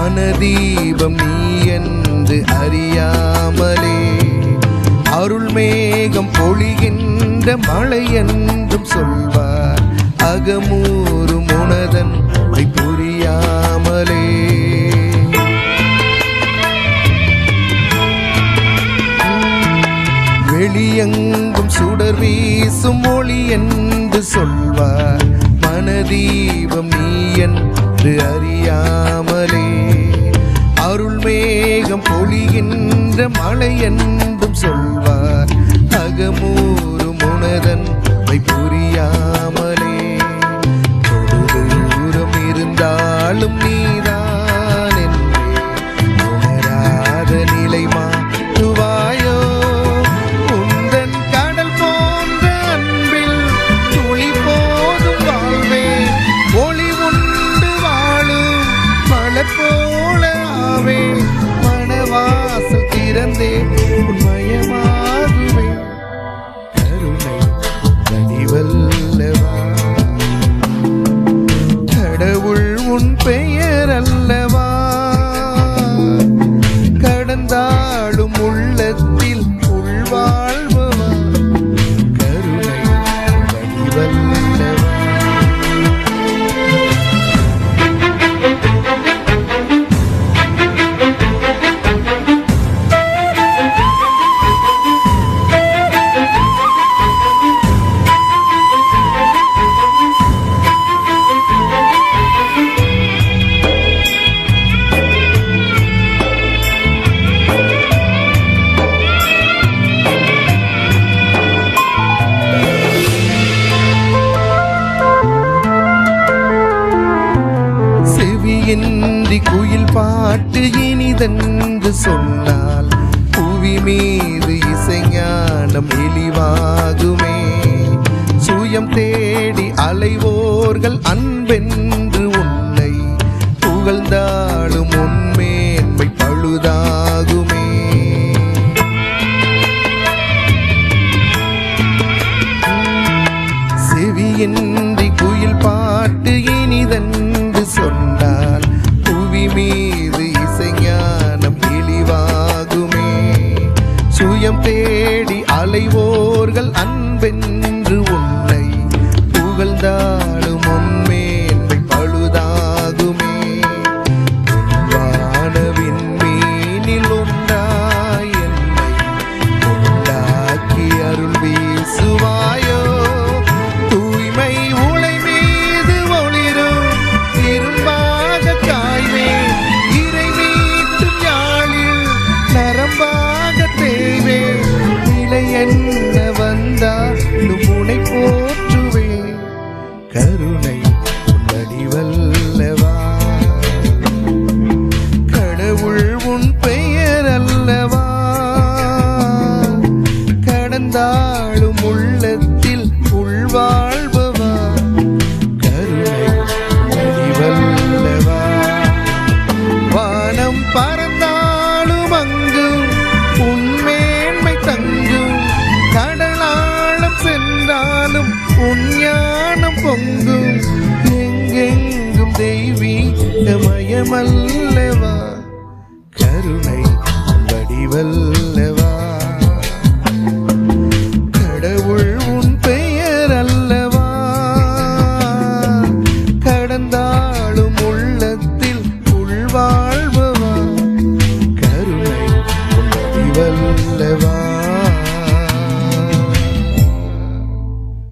ஞானதீபம் நீ என்று அறியாமலே. அருள்மேகம் பொழிகின்ற மழை என்றும் சொல்வார். அகமூறு முனதன் புரியாமலே. வெளியெங்கும் சுடர் வீசும் ஒளி என்று சொல்வார். மனதீபம் நீ என்று அறியாம நாளே அருள்மேகம் பொழிகின்ற மழை என்றும் சொல்வார். அகமூறு முனதன் புரிய என்னை கனிவல்லவா கடவுள் உன் பெயர் அல்லவா உள்ளத்தில் உள்வாழ் மனதென்று சொன்னால் புவி மீது இசைஞானம் எளிவாகுமே சுயம் தேடி அலைவோர்கள் அன்பென் غزل Well.